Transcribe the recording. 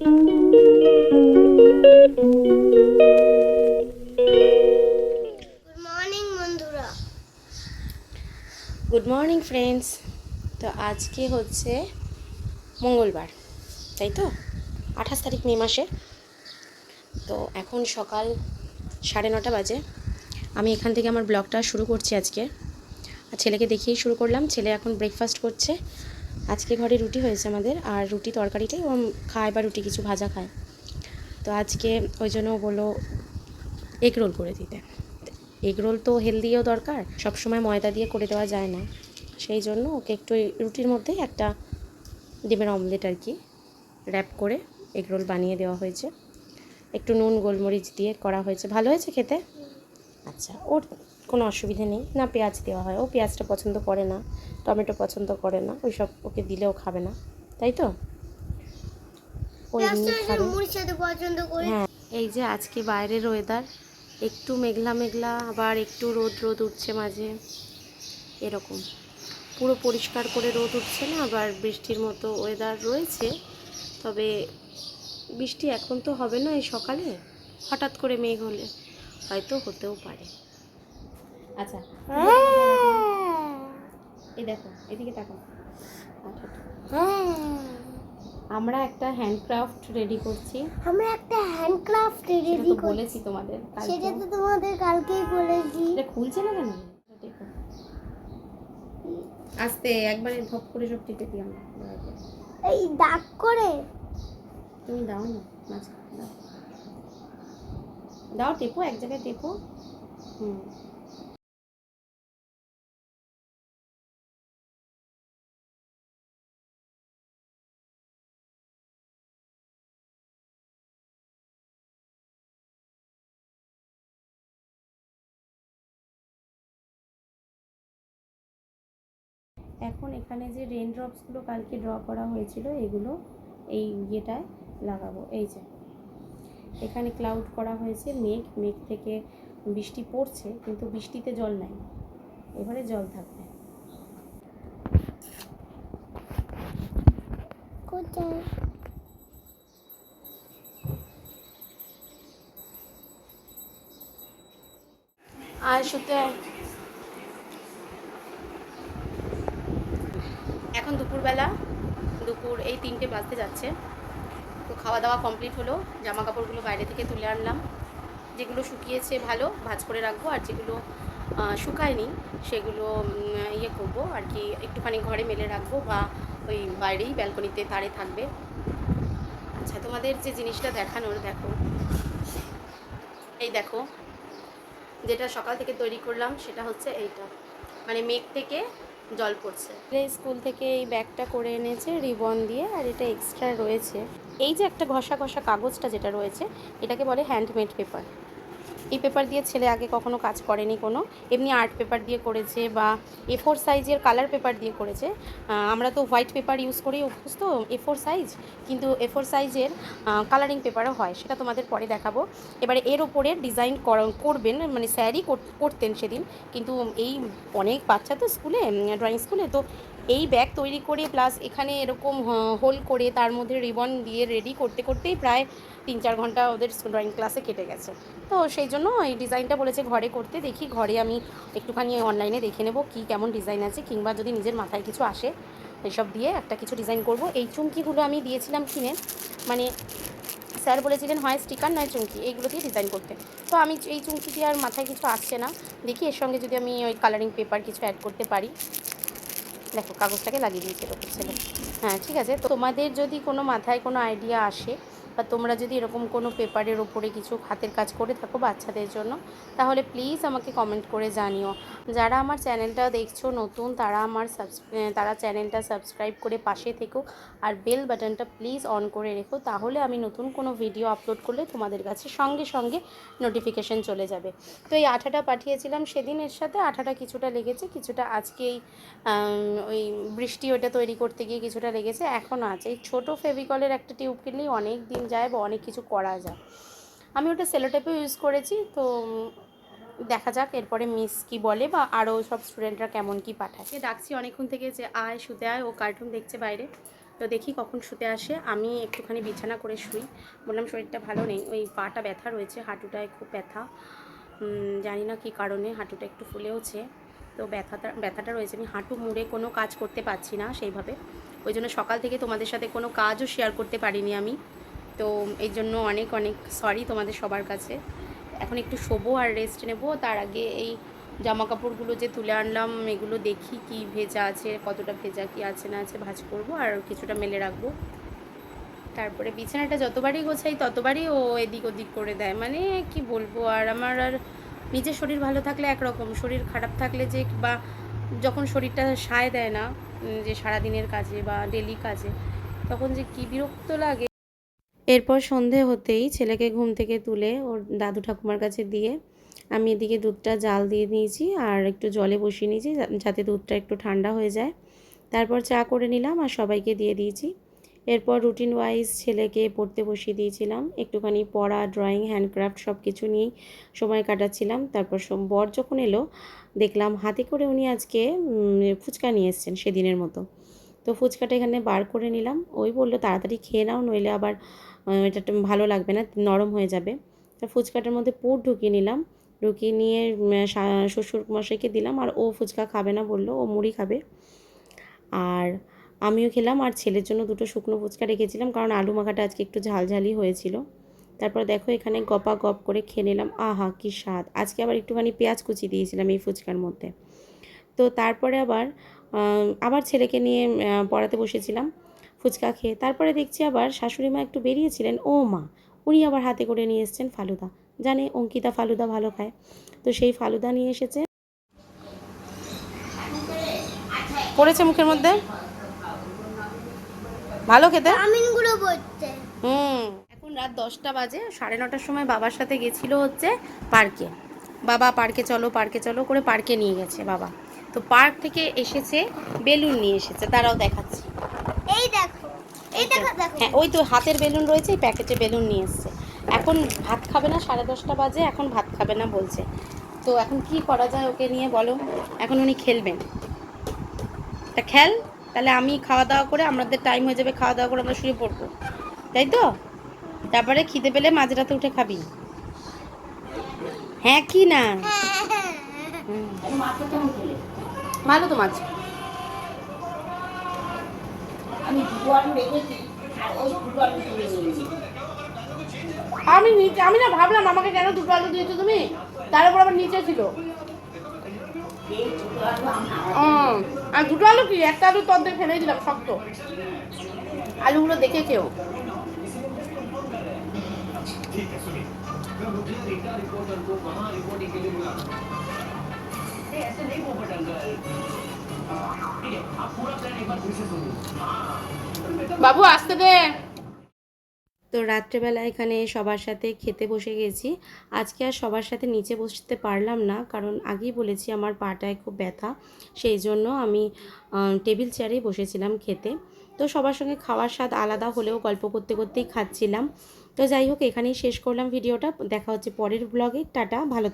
Good morning বন্ধুরা। Good morning friends তো আজকে হচ্ছে মঙ্গলবার, তাই তো? আঠাশ তারিখ মে মাসে। তো এখন সকাল সাড়ে নটা বাজে। আমি এখান থেকে আমার ব্লগটা শুরু করছি আজকে। আর ছেলেকে দেখিয়েই শুরু করলাম। ছেলে এখন ব্রেকফাস্ট করছে। আজকে ঘরে রুটি হয়েছে আমাদের, আর রুটি তরকারিটাই ও খায় বা রুটি কিছু ভাজা খায়। তো আজকে ওই জন্য বলল, এগ রোল করে দিতে। এগ রোল তো হেলদিও দরকার, সবসময় ময়দা দিয়ে করে দেওয়া যায় না। সেই জন্য ওকে একটু রুটির মধ্যে একটা ডিমের অমলেট আর কি র্যাপ করে এগ রোল বানিয়ে দেওয়া হয়েছে। একটু নুন, গোলমরিচ দিয়ে করা হয়েছে। ভালো হয়েছে খেতে? আচ্ছা ওর কোনো অসুবিধে নেই। না পেঁয়াজ দেওয়া হয়। ও পেঁয়াজটা পছন্দ করে না। টমেটো পছন্দ করে না ওই সব ওকে দিলেও খাবে না তাই তো? ও এমনি খাবে। হ্যাঁ এই যে আজকে বাইরের ওয়েদার একটু মেঘলা মেঘলা আবার একটু রোদ রোদ উঠছে মাঝে এরকম। পুরো পরিষ্কার করে রোদ উঠছে না আবার বৃষ্টির মতো ওয়েদার রয়েছে তবে বৃষ্টি এখন তো হবে না এই সকালে হঠাৎ করে মেঘ হলে হয়তো হতেও পারে। আচ্ছা। এই দেখো এদিকে তাকাও। আচ্ছা আমরা একটা হ্যান্ডক্রাফট রেডি করছি। আমরা একটা হ্যান্ডক্রাফট রেডি করছি। বলেছি তোমাদের সেটা তো তোমাদের কালকেই বলেছি। এটা খুলছে না কেন? দেখো। আস্তে একবারে ধপ করে সব টিপে দিই আমরা। এই দাগ করে। তুমি দাও না মাঝখানে দাও। দাও টেপো এক জায়গায় টেপো। হুম। এখন এখানে যে রেন ড্রপসগুলো কালকে ড্র করা হয়েছিল এগুলো এই ইয়েটায় লাগাবো। এই যে এখানে ক্লাউড করা হয়েছে মেঘ। মেঘ থেকে বৃষ্টি পড়ছে কিন্তু বৃষ্টিতে জল নাই। এবারে জল থাকবে। কোথায়? আর শুতে আয়। এখন দুপুরবেলা, দুপুর এই তিনটে বাজতে যাচ্ছে। তো খাওয়া দাওয়া কমপ্লিট হলো জামা কাপড়গুলো বাইরে থেকে তুলে আনলাম। যেগুলো শুকিয়েছে ভালো, ভাজ করে রাখব, আর যেগুলো শুকায়নি, সেগুলো ইয়ে করব, আর কি একটুখানি ঘরে মেলে রাখব বা ওই বাইরেই ব্যালকনিতে তারে থাকবে। আচ্ছা তোমাদের যে জিনিসটা দেখানোর, দেখো। এই দেখো, যেটা সকাল থেকে তৈরি করলাম, সেটা হচ্ছে এইটা। মানে মেঘ থেকে জল পড়ছে। স্কুল থেকে এই ব্যাগটা করে এনেছে রিবন দিয়ে আর এটা এক্সট্রা রয়েছে। এই যে একটা ঘষা ঘষা কাগজটা যেটা রয়েছে, এটাকে বলে হ্যান্ডমেড পেপার এই পেপার দিয়ে ছেলে আগে কখনো কাজ করেনি কোনো। এমনি আর্ট পেপার দিয়ে করেছে বা এ ফোর সাইজের কালার পেপার দিয়ে করেছে। আমরা তো হোয়াইট পেপার ইউজ করেই অভ্যস্ত এ ফোর সাইজ কিন্তু এ ফোর সাইজের কালারিং পেপারও হয়, সেটা তোমাদের পরে দেখাবো। এবারে এর ওপরে ডিজাইন করবেন মানে স্যারই করতেন সেদিন। কিন্তু এই অনেক বাচ্চা তো স্কুলে ড্রয়িং স্কুলে তো এই ব্যাগ তৈরি করে প্লাস এখানে এরকম হোল করে তার মধ্যে রিবন দিয়ে রেডি করতে করতেই প্রায় তিন চার ঘণ্টা ওদের ড্রয়িং ক্লাসে কেটে গেছে। তো সেই জন্য এই ডিজাইনটা বলেছে ঘরে করতে, দেখি ঘরে আমি একটুখানি অনলাইনে দেখে নেব কি কেমন ডিজাইন আছে, কিংবা যদি নিজের মাথায় কিছু আসে এইসব দিয়ে একটা কিছু ডিজাইন করব। এই চুমকিগুলো আমি দিয়েছিলাম কিনে মানে স্যার বলেছিলেন হয় স্টিকার নয় চুমকি, এইগুলো দিয়ে ডিজাইন করতে। তো আমি এই চুমকি দিয়ে আর মাথায় কিছু আসছে না, দেখি এর সঙ্গে যদি আমি ওই কালারিং পেপার কিছু অ্যাড করতে পারি। দেখো, কাগজটাকে লাগিয়ে দিয়েছে ছেলে। হ্যাঁ ঠিক আছে। তো তোমাদের যদি কোনো মাথায় কোনো আইডিয়া আসে বা তোমরা যদি এরকম কোনো পেপারের ওপরে কিছু হাতের কাজ করে থাকো বাচ্চাদের জন্য, তাহলে প্লিজ আমাকে কমেন্ট করে জানিও। যারা আমার চ্যানেলটা দেখছ নতুন, তারা আমার তারা চ্যানেলটা সাবস্ক্রাইব করে পাশে থেকো আর বেল বাটনটা প্লিজ অন করে রেখো, তাহলে আমি নতুন কোনো ভিডিও আপলোড করলে তোমাদের কাছে সঙ্গে সঙ্গে নোটিফিকেশন চলে যাবে। তো এই আঠাটা পাঠিয়েছিলাম সেদিনের সাথে, আঠাটা কিছুটা লেগেছে, কিছুটা আজকেই ওই বৃষ্টি ওটা তৈরি করতে গিয়ে কিছুটা লেগেছে এখনও আছে। এই ছোটো ফেভিকলের একটা টিউব কিনলেই অনেক দিন যায় বা অনেক কিছু করা যায়। আমি ওটা সেলোটেপও ইউজ করেছি, তো দেখা যাক এরপরে মিস কি বলে বা আরও সব স্টুডেন্টরা কেমন কি পাঠায়। ডাকছি অনেকক্ষণ থেকে যে আয়, শুতে আয়, ও কার্টুন দেখছে বাইরে। তো দেখি কখন শুতে আসে। আমি একটুখানি বিছানা করে শুই। বললাম শরীরটা ভালো নেই, ওই পাটা ব্যথা রয়েছে, হাঁটুটায় খুব ব্যথা। জানি না কী কারণে হাঁটুটা একটু ফুলেওছে। তো ব্যথাটা ব্যথাটা রয়েছে। আমি হাঁটু মুড়ে কোনো কাজ করতে পারছি না সেইভাবে। ওই জন্য সকাল থেকে তোমাদের সাথে কোনো কাজও শেয়ার করতে পারিনি আমি। তো এই জন্য অনেক অনেক সরি তোমাদের সবার কাছে। এখন একটু শোবো আর রেস্ট নেব। তার আগে এই জামা কাপড়গুলো যে তুলে আনলাম, এগুলো দেখি কি ভেজা আছে, কতটা ভেজা, কি আছে, না আছে, ভাজ করব আর কিছুটা মেলে রাখব। তারপরে বিছানাটা যতবারই গোছাই, ততবারই ও এদিক ওদিক করে দেয়। মানে কি বলব, আর আমার আর নিজের শরীর ভালো থাকলে একরকম। শরীর খারাপ থাকলে যে বা যখন শরীরটা সায় দেয় না যে সারাদিনের কাজে বা ডেলি কাজে, তখন যে কি বিরক্ত লাগে। এরপর সন্ধে হতেই ছেলেকে ঘুম থেকে তুলে ওর দাদু ঠাকুমার কাছে দিয়ে আমি এদিকে দুধটা জাল দিয়ে নিয়েছি আর একটু জলে বসিয়ে নিয়েছি যাতে দুধটা একটু ঠান্ডা হয়ে যায়। তারপর চা করে নিলাম আর সবাইকে দিয়ে দিয়েছি। এরপর রুটিন ওয়াইজ ছেলেকে পড়তে বসিয়ে দিয়েছিলাম। একটুখানি পড়া ড্রয়িং হ্যান্ডক্রাফট সব কিছু নিয়েই সময় কাটাচ্ছিলাম। তারপর বর যখন এলো, দেখলাম হাতে করে উনি আজকে ফুচকা নিয়ে এসছেন সেদিনের মতো। তো ফুচকাটা এখানে বার করে নিলাম। ওই বলল, তাড়াতাড়ি খেয়ে নাও, নইলে আবার এটা ভালো লাগবে না, নরম হয়ে যাবে। ফুচকাটার মধ্যে পুর ঢুকিয়ে নিলাম, ঢুকিয়ে নিয়ে শ্বশুর মশাইকে দিলাম, আর ও ফুচকা খাবে না বলল, ও মুড়ি খাবে। আর আমিও খেলাম, আর ছেলের জন্য দুটো শুকনো ফুচকা রেখেছিলাম, কারণ আলু মাখাটা আজকে একটু ঝালঝালি হয়েছিল। তারপর দেখো এখানে গপা গপ করে খেয়ে নিলাম, আহা কি স্বাদ! আজকে আবার একটুখানি পেঁয়াজ কুচি দিয়েছিলাম এই ফুচকার মধ্যে। তো তারপরে আবার আবার ছেলেকে নিয়ে পড়াতে বসেছিলাম। ফুচকা খেয়ে। তারপরে দেখছি আবার শাশুড়ি মা একটু বেরিয়েছিলেন। ও মা উনি আবার হাতে করে নিয়ে এসেছেন ফালুদা। জানে অঙ্কিতা ফালুদা ভালো খায়। তো সেই ফালুদা নিয়ে এসেছে। পড়েছে মুখের মধ্যে? ভালো খেতে? হুম। এখন রাত দশটা বাজে সাড়ে নটার সময় বাবার সাথে গেছিল হচ্ছে পার্কে। বাবা পার্কে চলো পার্কে চলো করে পার্কে নিয়ে গেছে বাবা। তো পার্ক থেকে এসেছে বেলুন নিয়ে এসেছে তারাও দেখাচ্ছি এই দেখো এই দেখো দেখো হ্যাঁ ওই তো হাতের বেলুন রয়েছে এই প্যাকেটে বেলুন নিয়ে এসছে। এখন ভাত খাবে না সাড়ে দশটা বাজে এখন ভাত খাবে না বলছে। তো এখন কি করা যায় ওকে নিয়ে বলো? এখন উনি খেলবেন। তা খেল তাহলে আমি খাওয়া দাওয়া করে আমাদের টাইম হয়ে যাবে খাওয়া দাওয়া করে আমরা শুয়ে পড়ব। তাই তো? তারপরে খিদে পেলে মাঝরাতে উঠে খাবি। হ্যাঁ কি না। ভালো তো মাছ আমি নিচে আমি না ভাবলাম আমাকে কেন দুটো আলু দিয়েছ তুমি? তার উপর আবার নিচে ছিল। ও, আর দুটো আলু কি? একটা আলু তো অর্ধেক ফেলে দিলাম শক্ত। আলুগুলো দেখে কেউ আসতে দে। তো রাত্রেবেলা এখানে সবার সাথে খেতে বসে গেছি। আজকে আর সবার সাথে নিচে বসতে পারলাম না, কারণ আগেই বলেছি আমার পাটায় খুব ব্যথা। সেই জন্য আমি টেবিল চেয়ারেই বসেছিলাম খেতে। তো সবার সঙ্গে খাওয়ার স্বাদ আলাদা হলেও গল্প করতে করতেই খাচ্ছিলাম। তো যাই হোক, এখানেই শেষ করলাম ভিডিওটা। দেখা হচ্ছে পরের ব্লগে টাটা, ভালো।